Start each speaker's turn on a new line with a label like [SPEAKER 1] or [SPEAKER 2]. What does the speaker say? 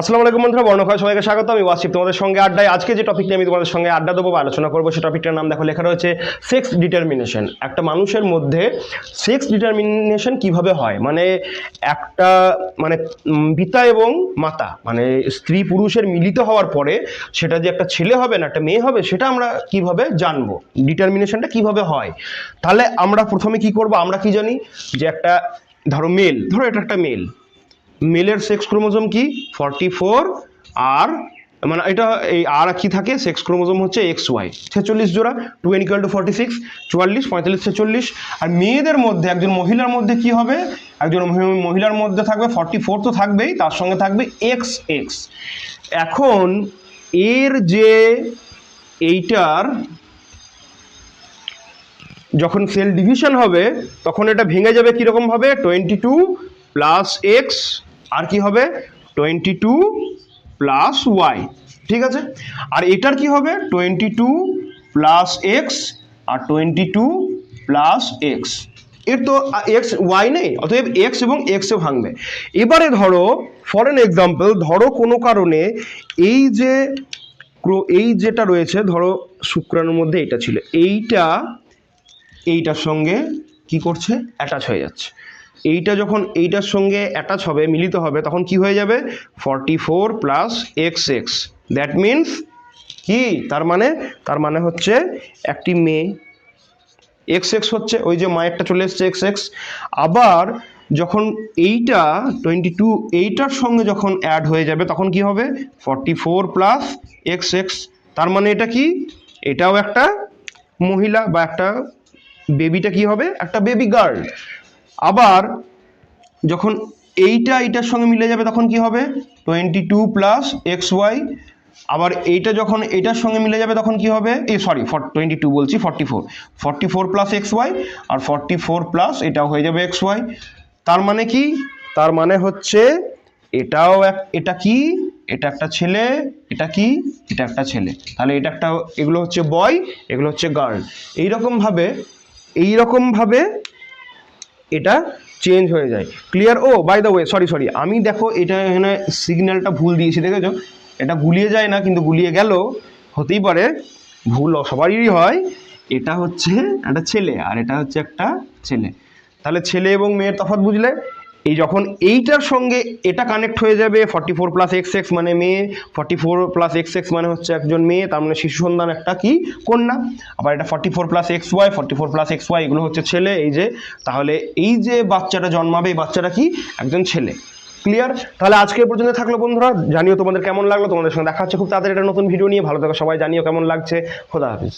[SPEAKER 1] আসসালামু আলাইকুম বন্ধুরা বর্ণক্ষয় সবাইকে স্বাগত। আমি ওয়াসিফ। তোমাদের সঙ্গে আড্ডায়। আজকে যে টপিকটি আমি তোমাদের সঙ্গে আড্ডা দেবো বা আলোচনা করব সেই টপিকটার নাম দেখো, লেখা রয়েছে সেক্স ডিটারমিনেশন একটা মানুষের মধ্যে সেক্স ডিটারমিনেশন কীভাবে হয়? মানে একটা মানে পিতা এবং মাতা মানে স্ত্রী পুরুষের মিলিত হওয়ার পরে সেটা যে একটা ছেলে হবে না একটা মেয়ে হবে, সেটা আমরা কীভাবে জানব? ডিটারমিনেশনটা কীভাবে হয়? তাহলে আমরা প্রথমে কি করব? আমরা কি জানি? যে একটা, ধরো মেল ধরো এটা একটা মেল মেলের সেক্স ক্রোমোজোম কি? Forty four. আর মানে এটা এই আর কি থাকে? সেক্স ক্রোমোজোম হচ্ছে এক্স ওয়াই। ছেচল্লিশ জোড়া, two N equal to forty six, চুয়াল্লিশ, পঁয়তাল্লিশ, ছেচল্লিশ। আর মেয়েদের মধ্যে, একজন মহিলার মধ্যে কি হবে? একজন মহিলার মধ্যে থাকবে, ফর্টি ফোর তো থাকবেই, তার সঙ্গে থাকবে এক্স এক্স। এখন, এর যে এইটার, যখন সেল ডিভিশন হবে, তখন এটা ভেঙে যাবে কীরকমভাবে টোয়েন্টি টু প্লাস এক্স আর কি হবে? টোয়েন্টি টু প্লাস ওয়াই ঠিক আছে? আর এটার কি হবে? টোয়েন্টি টু প্লাস এক্স আর টোয়েন্টি টু প্লাস এক্সের তো এক্স ওয়াই নেই, অতএব এক্স এবং এক্সে ভাঙবে। এবারে ধরো ফর এন এক্সাম্পল ধরো কোনো কারণে এই যে এই যেটা রয়েছে, ধরো শুক্রাণুর মধ্যে এটা ছিল, এইটা, এইটার সঙ্গে কি করছে? অ্যাটাচ হয়ে যাচ্ছে। এইটা যখন এইটার সঙ্গে অ্যাটাচ হবে, মিলিত হবে, তখন কি হয়ে যাবে? Forty four plus X X that means কি? তার মানে তার মানে হচ্ছে একটি মেয়ে। এক্স এক্স হচ্ছে, ওই যে মায়েরটা চলে এসছে এক্স এক্স আবার যখন এইটা টোয়েন্টি টু এইটার সঙ্গে যখন অ্যাড হয়ে যাবে, তখন কি হবে? Forty four plus X X তার মানে এটা কি? এটাও একটা মহিলা বা একটা বেবিটা কি হবে? একটা বেবি গার্ল আবার যখন এইটা, এইটার সঙ্গে মিলে যাবে তখন কি হবে? Twenty two plus X Y আবার এইটা যখন এইটার সঙ্গে মিলে যাবে তখন কি হবে? এই সরি টোয়েন্টি টু বলছি forty four forty four plus X Y আর ফর্টি ফোর প্লাস এটাও হয়ে যাবে এক্স ওয়াই তার মানে কি? তার মানে হচ্ছে এটাও এক, এটা কি? এটা একটা ছেলে, এটা কি? এটা একটা ছেলে। তাহলে এটা একটা, এগুলো হচ্ছে বয় এগুলো হচ্ছে গার্ল এইরকমভাবে এইরকমভাবে এটা চেঞ্জ হয়ে যায়। Clear O by the way sorry sorry আমি দেখো এটা এখানে সিগন্যালটা ভুল দিয়েছি, দেখেছ? এটা গুলিয়ে যায় না, কিন্তু গুলিয়ে গেল, হতেই পারে ভুল সবারই হয়। এটা হচ্ছে একটা ছেলে, আর এটা হচ্ছে একটা ছেলে। তাহলে ছেলে এবং মেয়ের তফাৎ বুঝলে? এই যখন এইটার সঙ্গে এটা কানেক্ট হয়ে যাবে forty four plus X X মানে মেয়ে forty four plus X X মানে হচ্ছে একজন মেয়ে, তার মানে শিশু সন্তান একটা কি? কন্যা। আবার এটা forty four plus X Y forty four plus X Y এগুলো হচ্ছে ছেলে, এই যে, তাহলে এই যে বাচ্চাটা জন্মাবে, এই বাচ্চাটা কি? একজন ছেলে। ক্লিয়ার তাহলে আজকে পর্যন্ত থাকল বন্ধুরা, জানিও তোমাদের কেমন লাগল, তোমাদের সঙ্গে দেখা হচ্ছে খুব তাড়াতাড়ি একটা নতুন ভিডিও নিয়ে। ভালো থাকো সবাই, জানিও কেমন লাগছে। খোদা হাফিজ।